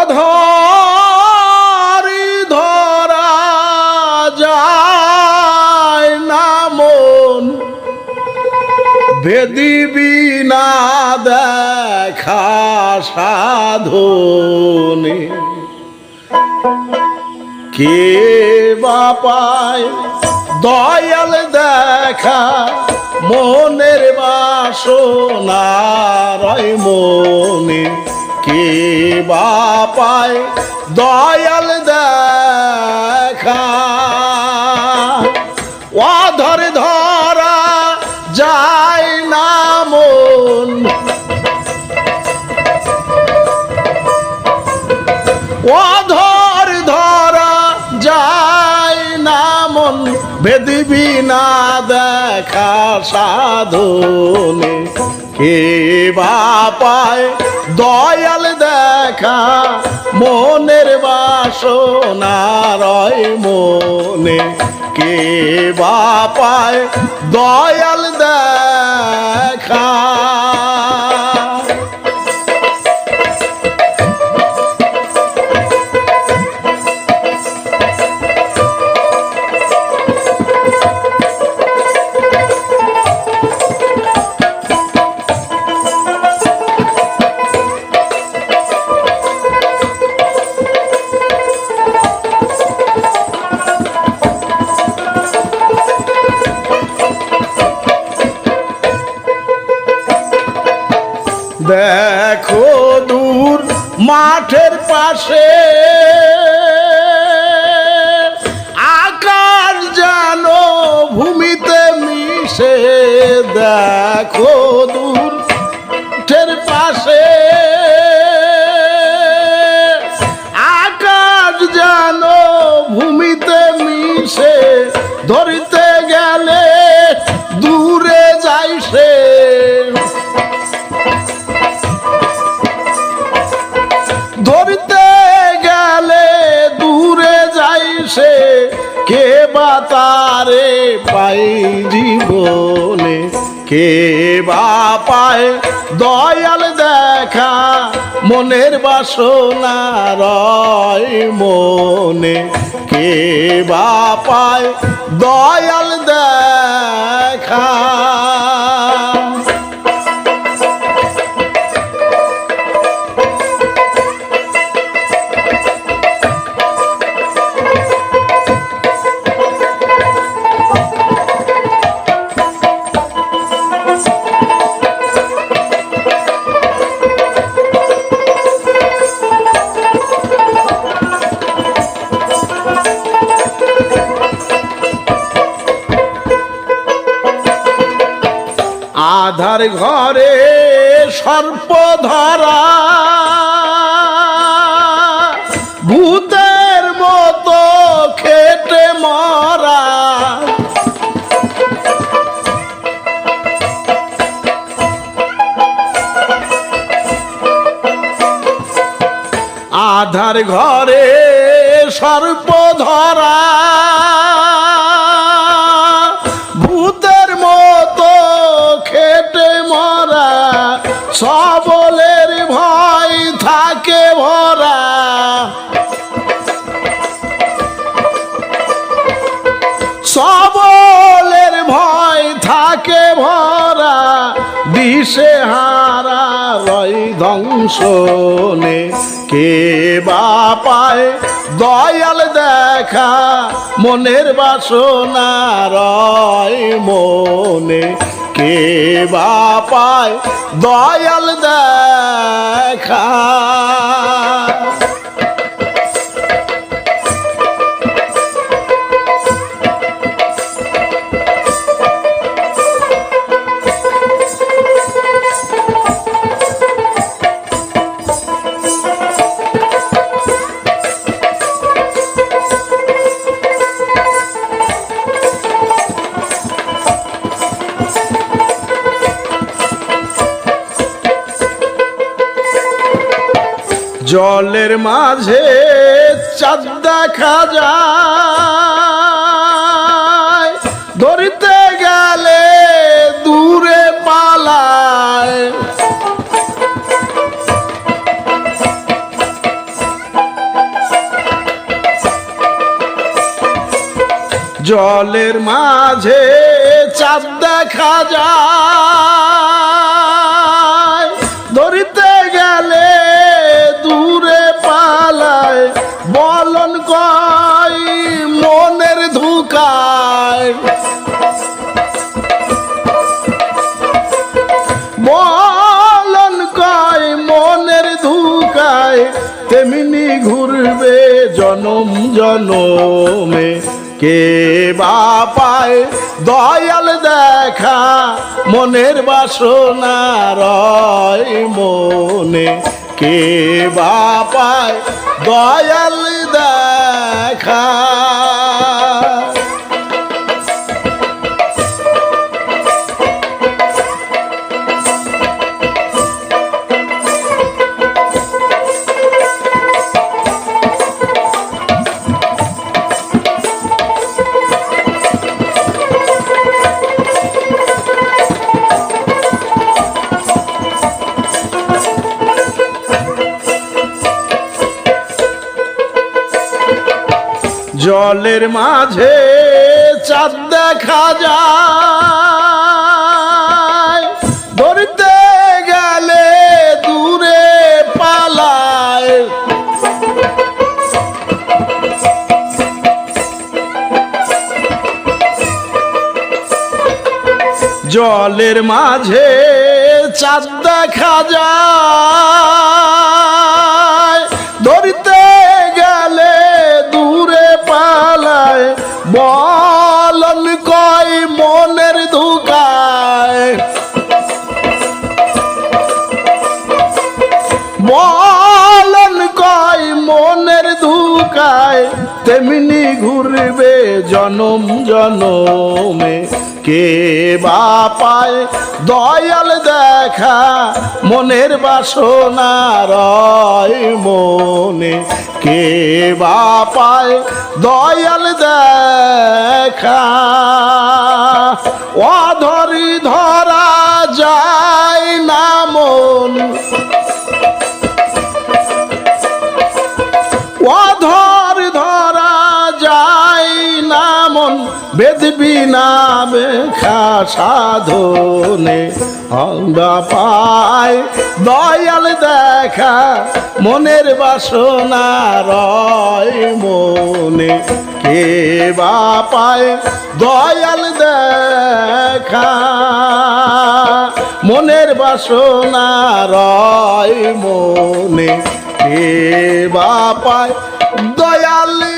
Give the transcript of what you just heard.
অধরি ধরা যায় না মন। বেদিবি না দেখা সাধনে। কে বাপায় দয়াল দেখা মনের বাসনারয় মনে। কে বাপায় দয়াল দেখা? অধর ধরা যায় না মন। অধর ধরা যায় না মন। বেদিবি না দেখা সাধনে কে বাপায় দয়াল দেখা মনের বাসনারয় মনে কে বা পায় দয়াল দেখা মাঠের পাশে আকাশ যেন ভূমিতে মিশে, দেখো দূর মাঠের পাশে। আকাশ যেন ভূমিতে মিশে ধরিতে তারে পাই জীবনে কে বা পায়? দয়াল দেখা মনের বাসনা রয় মনে কে বা পায়? দয়াল দেখা আধার ঘরে সর্প ধরা ভূতের মতো খেটে মরা। আধার ঘরে সর্প ধরা সবলের ভয় থাকে ভরা দিশে হারা রয় ধ্বংসনে। কে বা পায় দয়াল দেখা, মনের বাসনা রয় মনে। কে বা পায় দয়াল দেখা। জলের মাঝে চাঁদ দেখা যায়। ধরিতে গেলে দূরে পালায়। জলের মাঝে চাঁদ দেখা যায়। জনম কে বা পায় দয়াল দেখা মনের বাসনা রয় মনে। কে বা পায় দয়াল দেখা জলের মাঝে চাঁদ দেখা যায়। ধরতে গেলে দূরে পালায়। জলের মাঝে চাঁদ দেখা যায়। ধরতে বলন কয় মনের ধুকায়? বলন কয় মনের ধুকায়? তেমনি ঘুরবে জনম জনমে। কে বা পায় দয়াল দেখা মনের বাসনা রয় মনে। কে বা পায় দয়াল দেখা অধরি ধরা যায় না মন। নামে খা সাধনে, আমরা পায় দয়াল দেখা, মনের বাসনা রয় মনে। কে বা পায় দয়াল দেখা, মনের বাসনা রয় মনে। কে বা পায় দয়াল